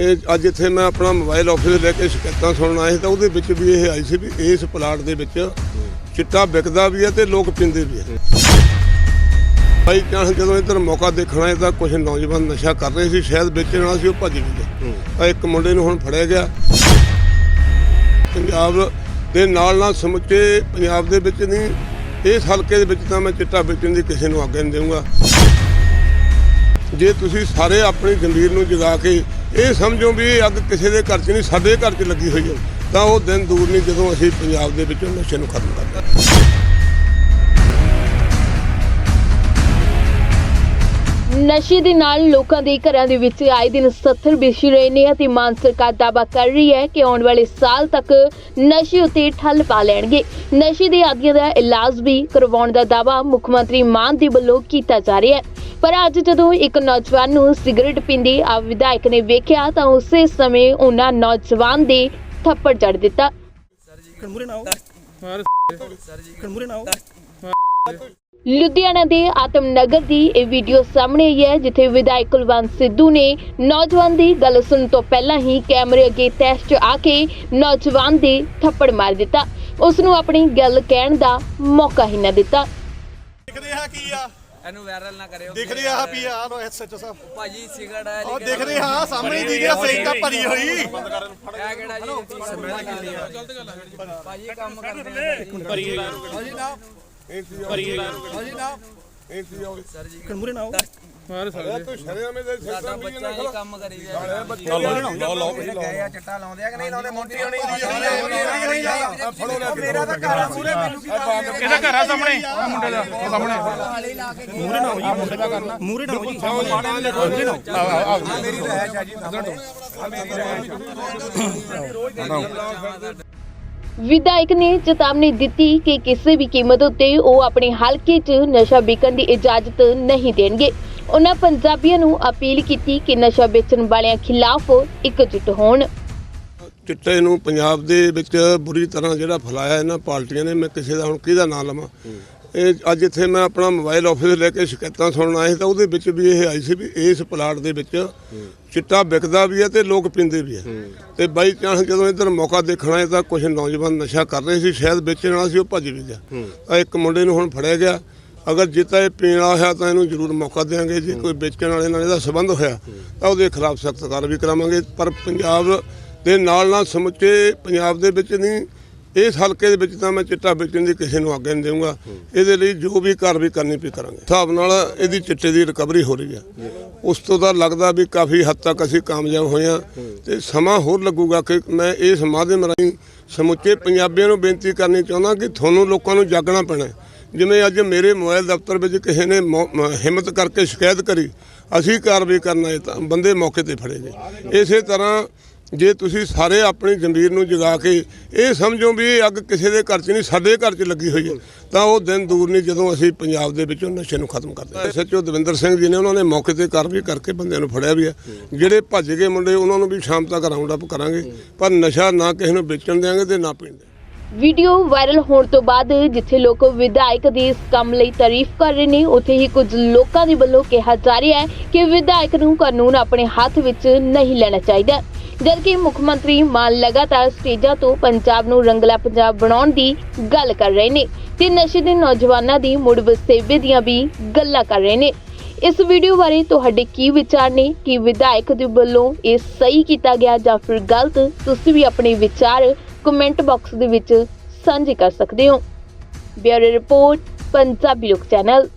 ਇਹ ਅੱਜ ਇੱਥੇ ਮੈਂ ਆਪਣਾ ਮੋਬਾਈਲ ਆਫਿਸ ਲੈ ਕੇ ਸ਼ਿਕਾਇਤਾਂ ਸੁਣਨ ਆਇਆ ਤਾਂ ਉਹਦੇ ਵਿੱਚ ਵੀ ਇਹ ਆਈ ਸੀ ਵੀ ਇਸ ਪਲਾਟ ਦੇ ਵਿੱਚ ਚਿੱਟਾ ਵਿਕਦਾ ਵੀ ਹੈ ਤੇ ਲੋਕ ਪੀਂਦੇ ਵੀ ਹੈ। ਭਾਈ ਚਾਂਸ ਜਦੋਂ ਇੱਧਰ ਮੌਕਾ ਦੇਖਣਾ ਹੈ ਤਾਂ ਕੁਝ ਨੌਜਵਾਨ ਨਸ਼ਾ ਕਰ ਰਹੇ ਸੀ ਸ਼ਾਇਦ ਵੇਚਣ ਵਾਲਾ ਸੀ, ਉਹ ਭੱਜ ਗਏ ਤਾਂ ਇੱਕ ਮੁੰਡੇ ਨੂੰ ਹੁਣ ਫੜਿਆ ਗਿਆ। ਪੰਜਾਬ ਦੇ ਨਾਲ ਨਾਲ ਸਮੁੱਚੇ ਪੰਜਾਬ ਦੇ ਵਿੱਚ ਨਹੀਂ, ਇਸ ਹਲਕੇ ਦੇ ਵਿੱਚ ਤਾਂ ਮੈਂ ਚਿੱਟਾ ਵੇਚਣ ਦੀ ਕਿਸੇ ਨੂੰ ਆਗਿਆ ਨਹੀਂ ਦੇਵਾਂਗਾ ਜੇ ਤੁਸੀਂ ਸਾਰੇ ਆਪਣੀ ਜ਼ਮੀਰ ਨੂੰ ਜਗਾ ਕੇ ਇਹ ਸਮਝੋ ਵੀ ਅੱਗ ਕਿਸੇ ਦੇ ਘਰ 'ਚ ਨਹੀਂ, ਸਾਡੇ ਘਰ 'ਚ ਲੱਗੀ ਹੋਈ ਹੈ। ਤਾਂ ਉਹ ਦਿਨ ਦੂਰ ਨਹੀਂ, ਜਦੋਂ ਅਸੀਂ ਪੰਜਾਬ ਦੇ ਵਿੱਚੋਂ ਨਸ਼ੇ ਨੂੰ ਖਤਮ ਕਰਾਂਗੇ ਨਸ਼ੇ ਦੇ ਨਾਲ ਲੋਕਾਂ ਦੇ ਘਰਾਂ ਦੇ ਵਿੱਚ ਆਏ ਦਿਨ 70 ਵਿਛ ਰਹੇ ਨੇ ਅਤੇ ਮਾਨ ਸਰਕਾਰ ਦਾਅਵਾ ਕਰ ਰਹੀ ਹੈ ਕਿ ਆਉਣ ਵਾਲੇ ਸਾਲ ਤੱਕ ਨਸ਼ੇ ਉਤੇ ਠੱਲ ਪਾ ਲੈਣਗੇ। ਨਸ਼ੇ ਦੇ ਆਦੀਆਂ ਦਾ ਇਲਾਜ ਵੀ ਕਰਵਾਉਣ ਦਾ ਦਾਅਵਾ ਮੁੱਖ ਮੰਤਰੀ ਮਾਨ ਦੇ ਵੱਲੋਂ ਕੀਤਾ ਜਾ ਰਿਹਾ ਹੈ। ਪਰ ਅੱਜ ਜਦੋਂ ਇੱਕ ਨੌਜਵਾਨ ਨੂੰ ਸਿਗਰਟ ਪੀਂਦੇ ਆ ਵਿਧਾਇਕ ਨੇ ਵੇਖਿਆ ਤਾਂ ਉਸੇ ਸਮੇਂ ਉਹਨਾਂ ਨੌਜਵਾਨ ਦੇ ਥੱਪੜ ਜੜ ਦਿੱਤਾ। ਕਣਮੂਰੇ ਨਾ ਆਓ ਕਣਮੂਰੇ ਨਾ ਆਓ ਲੁਧਿਆਣਾ ਦੇ ਆਤਮਨਗਰ ਦੀ ਇਹ ਵੀਡੀਓ ਸਾਹਮਣੇ ਆਈ ਹੈ, ਜਿੱਥੇ ਵਿਧਾਇਕ ਕੁਲਵੰਤ ਸਿੱਧੂ ਨੇ ਨੌਜਵਾਨ ਦੀ ਗੱਲ ਸੁਣਨ ਤੋਂ ਪਹਿਲਾਂ ਹੀ ਕੈਮਰੇ ਅੱਗੇ ਤੈਸ਼ 'ਚ ਆ ਕੇ ਨੌਜਵਾਨ ਦੇ ਥੱਪੜ ਮਾਰ ਦਿੱਤਾ। ਉਸ ਨੂੰ ਆਪਣੀ ਗੱਲ ਕਹਿਣ ਦਾ ਮੌਕਾ ਹੀ ਨਾ ਦਿੱਤਾ। ਦਿਖ ਰਿਹਾ ਕੀ ਆ। ਇਹਨੂੰ ਵਾਇਰਲ ਨਾ ਕਰਿਓ। ਦਿਖ ਰਿਹਾ ਵੀ ਆ ਲੋ ਐਸਐਚਓ ਸਾਹਿਬ। ਭਾਜੀ ਸਿਗਰਟ ਹੈ ਉਹ ਦਿਖ ਰਿਹਾ ਸਾਹਮਣੇ ਦੀ ਸਹੀ ਤਾਂ ਭਰੀ ਹੋਈ। ਇਹ ਕਿਹੜਾ ਜੀ? ਸਮੈਲ ਕਿੰਨੀ ਆ? ਗਲਤ ਗੱਲ ਹੈ? ਭਾਜੀ ਕੰਮ ਕਰਦੇ ਆ। ਕਣਮੂਰੇ ਨਾ। ਆਓ। ਤੂੰ ਸ਼ਰਿਆਂ ਮੇ ਦੇ ਸਾਡਾ ਬੱਚਾ ਹੀ ਕੰਮ ਕਰੀ ਜਾਂਦਾ। ਚਿੱਟਾ ਲਾਉਂਦੇ ਆ ਕਿ ਨਹੀਂ ਲਾਉਂਦੇ? ਮੋਟੀ ਹੋਣੀ ਮੇਰਾ ਤਾਂ ਘਰ ਆ ਮੂਰੇ ਮੈਨੂੰ ਕੀ ਇਹਦਾ ਘਰ ਆ ਸਾਹਮਣੇ ਮੁੰਡੇ ਦਾ ਸਾਹਮਣੇ। ਮੂਰੇ ਨਾ ਆਓ ਜੀ ਮੁੰਡੇ ਦਾ ਕਰਨਾ। ਮੂਰੇ ਨਾ ਆਓ ਜੀ। ਮੂਰੇ ਨਾ ਆਓ ਮੇਰੀ ਰਹਿਸ਼ ਆ ਜੀ ਸਾਹਮਣੇ। ਆ ਮੇਰੀ ਰਹਿਸ਼ ਵਿਧਾਇਕ ਨੇ ਚੇਤਾਵਨੀ ਦਿੱਤੀ ਕਿ ਕਿਸੇ ਵੀ ਕੀਮਤ ਉੱਤੇ ਉਹ ਆਪਣੇ ਹਲਕੇ 'ਚ ਨਸ਼ਾ ਵਿਕਣ ਦੀ ਇਜਾਜ਼ਤ ਨਹੀਂ ਦੇਣਗੇ। ਉਹਨਾਂ ਪੰਜਾਬੀਆਂ ਨੂੰ ਅਪੀਲ ਕੀਤੀ ਕਿ ਨਸ਼ਾ ਵੇਚਣ ਵਾਲਿਆਂ ਖਿਲਾਫ ਇਕਜੁੱਟ ਹੋਣ। ਚਿੱਟੇ ਨੂੰ ਪੰਜਾਬ ਦੇ ਵਿੱਚ ਬੁਰੀ ਤਰ੍ਹਾਂ ਜਿਹੜਾ ਫੈਲਾਇਆ ਇਹਨਾਂ ਪਾਰਟੀਆਂ ਨੇ, ਮੈਂ ਕਿਸੇ ਦਾ ਹੁਣ ਕਿਹਦਾ ਨਾਂ ਲਵਾਂ? ਇਹ ਅੱਜ ਇੱਥੇ ਮੈਂ ਆਪਣਾ ਮੋਬਾਈਲ ਆਫਿਸ ਲੈ ਕੇ ਸ਼ਿਕਾਇਤਾਂ ਸੁਣਨ ਆਇਆ ਤਾਂ ਉਹਦੇ ਵਿੱਚ ਵੀ ਇਹ ਆਈ ਸੀ ਵੀ ਇਸ ਪਲਾਟ ਦੇ ਵਿੱਚ ਚਿੱਟਾ ਵਿਕਦਾ ਵੀ ਹੈ ਤੇ ਲੋਕ ਪੀਂਦੇ ਵੀ ਹੈ। ਤੇ ਬਾਈ ਚਾਂਸ ਜਦੋਂ ਇੱਧਰ ਮੌਕਾ ਦੇਖਣਾ ਹੈ ਤਾਂ ਕੁਝ ਨੌਜਵਾਨ ਨਸ਼ਾ ਕਰ ਰਹੇ ਸੀ, ਸ਼ਾਇਦ ਵੇਚਣ ਵਾਲਾ ਸੀ, ਉਹ ਭੱਜ ਵੀ ਗਿਆ। ਤਾਂ ਇੱਕ ਮੁੰਡੇ ਨੂੰ ਹੁਣ ਫੜਿਆ ਗਿਆ। ਅਗਰ ਜਿੱਤਾ ਇਹ ਪੀਣ ਵਾਲਾ ਹੋਇਆ ਤਾਂ ਇਹਨੂੰ ਜ਼ਰੂਰ ਮੌਕਾ ਦੇਵਾਂਗੇ ਜੇ ਕੋਈ ਵੇਚਣ ਵਾਲੇ ਨਾਲ ਇਹਦਾ ਸੰਬੰਧ ਹੋਇਆ ਤਾਂ ਉਹਦੇ ਖਿਲਾਫ ਸਖਤ ਕਾਰਵਾਈ ਕਰਾਵਾਂਗੇ। ਪਰ ਪੰਜਾਬ ਦੇ ਨਾਲ ਨਾਲ ਸਮੁੱਚੇ ਪੰਜਾਬ ਦੇ ਵਿੱਚ ਨਹੀਂ, ਇਸ ਹਲਕੇ ਦੇ ਵਿੱਚ ਤਾਂ ਮੈਂ ਚਿੱਟਾ ਵੇਚਣ ਦੀ ਕਿਸੇ ਨੂੰ ਆਗਿਆ ਨਹੀਂ ਦੇਵਾਂਗਾ ਇਹਦੇ ਲਈ ਜੋ ਵੀ ਕਾਰਵਾਈ ਕਰਨੀ ਪਈ ਕਰਾਂਗੇ। ਹਿਸਾਬ ਨਾਲ ਇਹਦੀ ਚਿੱਟੇ ਦੀ ਰਿਕਵਰੀ ਹੋ ਰਹੀ ਹੈ। ਉਸ ਤੋਂ ਤਾਂ ਲੱਗਦਾ ਵੀ ਕਾਫੀ ਹੱਦ ਤੱਕ ਅਸੀਂ ਕਾਮਯਾਬ ਹੋਏ ਹਾਂ ਤੇ ਸਮਾਂ ਹੋਰ ਲੱਗੂਗਾ ਕਿ ਮੈਂ ਇਸ ਮਾਧਿਅਮ ਰਾਹੀਂ ਸਮੁੱਚੇ ਪੰਜਾਬੀਆਂ ਨੂੰ ਬੇਨਤੀ ਕਰਨੀ ਚਾਹੁੰਦਾ ਕਿ ਤੁਹਾਨੂੰ ਲੋਕਾਂ ਨੂੰ ਜਾਗਣਾ ਪੈਣਾ ਜਿਵੇਂ ਅੱਜ ਮੇਰੇ ਮੋਬਾਈਲ ਦਫ਼ਤਰ ਵਿੱਚ ਕਿਸੇ ਨੇ ਮੌ- ਮ- ਹਿੰਮਤ ਕਰਕੇ ਸ਼ਿਕਾਇਤ ਕਰੀ, ਅਸੀਂ ਕਾਰਵਾਈ ਕਰਨਾ ਹੈ ਤਾਂ ਬੰਦੇ ਮੌਕੇ ਤੇ ਫੜੇ ਗਏ। ਇਸੇ ਤਰ੍ਹਾਂ ਜੇ ਤੁਸੀਂ ਸਾਰੇ ਆਪਣੀ ਜ਼ਮੀਰ ਨੂੰ ਜਗਾ ਕੇ ਇਹ ਸਮਝੋ ਵੀ ਇਹ ਅੱਗ ਕਿਸੇ ਦੇ ਘਰ 'ਚ ਨਹੀਂ, ਸਾਡੇ ਘਰ 'ਚ ਲੱਗੀ ਹੋਈ ਹੈ, ਤਾਂ ਉਹ ਦਿਨ ਦੂਰ ਨਹੀਂ ਜਦੋਂ ਅਸੀਂ ਪੰਜਾਬ ਦੇ ਵਿੱਚੋਂ ਨਸ਼ੇ ਨੂੰ ਖਤਮ ਕਰਦੇ ਸੱਚੋ ਦਵਿੰਦਰ ਸਿੰਘ ਜੀ ਨੇ ਉਹਨਾਂ ਨੇ ਮੌਕੇ ਤੇ ਕਾਰਵਾਈ ਕਰਕੇ ਬੰਦਿਆਂ ਨੂੰ ਫੜਿਆ ਵੀ ਹੈ। ਜਿਹੜੇ ਭੱਜ ਗਏ ਮੁੰਡੇ, ਉਹਨਾਂ ਨੂੰ ਵੀ ਸ਼ਾਮ ਤੱਕ ਰਾਉਂਡ ਅਪ ਕਰਾਂਗੇ, ਪਰ ਨਸ਼ਾ ਨਾ ਕਿਸੇ ਨੂੰ ਵੇਚਣ ਦੇਵਾਂਗੇ ਤੇ ਨਾ ਪੀਣ ਦੇਵਾਂਗੇ ਵੀਡੀਓ ਵਾਇਰਲ ਹੋਣ ਤੋਂ ਬਾਅਦ ਜਿੱਥੇ ਲੋਕ ਵਿਧਾਇਕ ਦੀ ਇਸ ਕੰਮ ਲਈ ਤਾਰੀਫ ਕਰ ਰਹੇ ਨੇ, ਉੱਥੇ ਹੀ ਕੁਝ ਲੋਕਾਂ ਦੇ ਵੱਲੋਂ ਕਿਹਾ ਜਾ ਰਿਹਾ ਹੈ ਕਿ ਵਿਧਾਇਕ ਨੂੰ ਕਾਨੂੰਨ ਆਪਣੇ ਹੱਥ ਵਿੱਚ ਨਹੀਂ ਲੈਣਾ ਚਾਹੀਦਾ। ਜਦਕਿ ਮੁੱਖ ਮੰਤਰੀ ਮਾਨ ਲਗਾਤਾਰ ਸਟੇਜਾਂ ਤੋਂ ਪੰਜਾਬ ਨੂੰ ਰੰਗਲਾ ਪੰਜਾਬ ਬਣਾਉਣ ਦੀ ਗੱਲ ਕਰ ਰਹੇ ਨੇ ਤੇ ਨਸ਼ੇ ਦੇ ਨੌਜਵਾਨਾਂ ਦੀ ਮੁੜ ਵਸੇਬੇ ਦੀਆਂ ਵੀ ਗੱਲਾਂ ਕਰ ਰਹੇ ਨੇ। ਇਸ ਵੀਡੀਓ ਬਾਰੇ ਤੁਹਾਡੇ ਕੀ ਵਿਚਾਰ ਨੇ? ਕਿ ਵਿਧਾਇਕ ਦੇ ਵੱਲੋਂ ਇਹ ਸਹੀ ਕੀਤਾ ਗਿਆ ਜਾਂ ਫਿਰ ਗਲਤ? ਤੁਸੀਂ ਵੀ ਆਪਣੇ ਵਿਚਾਰ ਕਮੈਂਟ ਬਾਕਸ ਦੇ ਵਿੱਚ ਸਾਂਝੀ ਕਰ ਸਕਦੇ ਹੋ। ਬਿਊਰੋ ਰਿਪੋਰਟ ਪੰਜਾਬੀ ਲੋਕ ਚੈਨਲ।